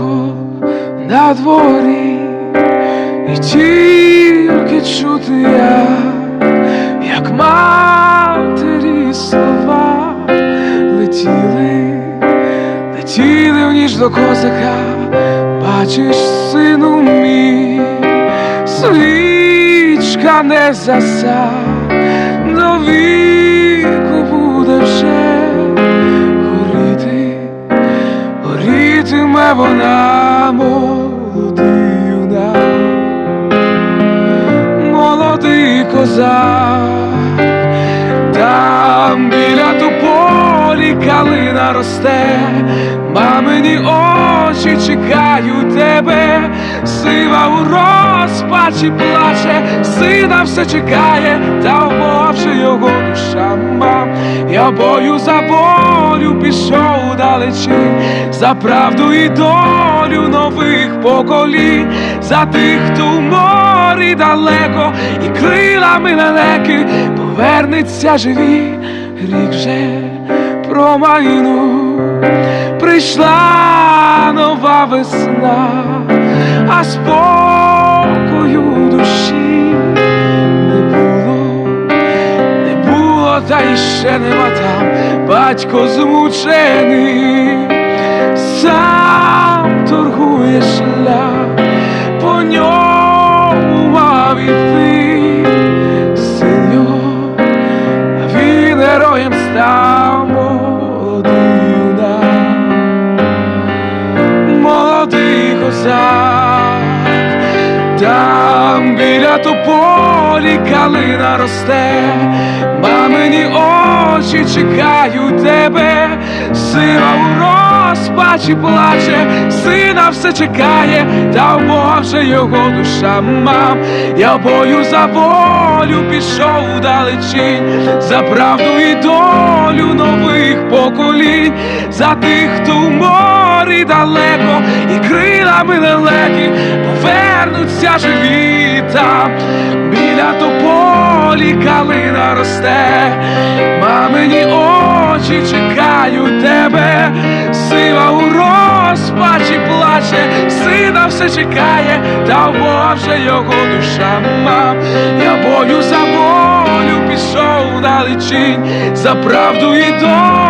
лихо на дворі, і тільки чути я, як матері слова летіли, летіли в ніч до козака, бачиш, сину мій, свічка не заса. Вона молодий молодий козак, там біля тополі калина росте, мамині очі чекають тебе, сива у розпачі плаче, сина все чекає, та вмовче його душа. Я бою за волю пішов далечі, за правду і долю нових поколінь, за тих, хто в морі далеко, і крилами лелеки повернеться живі, рік вже промайнув, прийшла нова весна, а спокою та ще нема там. Батько змучений, сам там біля тополі калина росте, мамині очі чекають тебе, сила у розпачі плаче, сина все чекає, та в його душа мам. Я бою за волю пішов далечінь, за правду і долю нових поколінь, за тих, хто в морі далеко, і крилами лелеки повернуться живі там, біля тополі калина росте, мамині очі чекають тебе, сила у розпачі плаче, сина все чекає, та вже його душа. Мам. Я бою за волю пішов далечінь, за правду і долю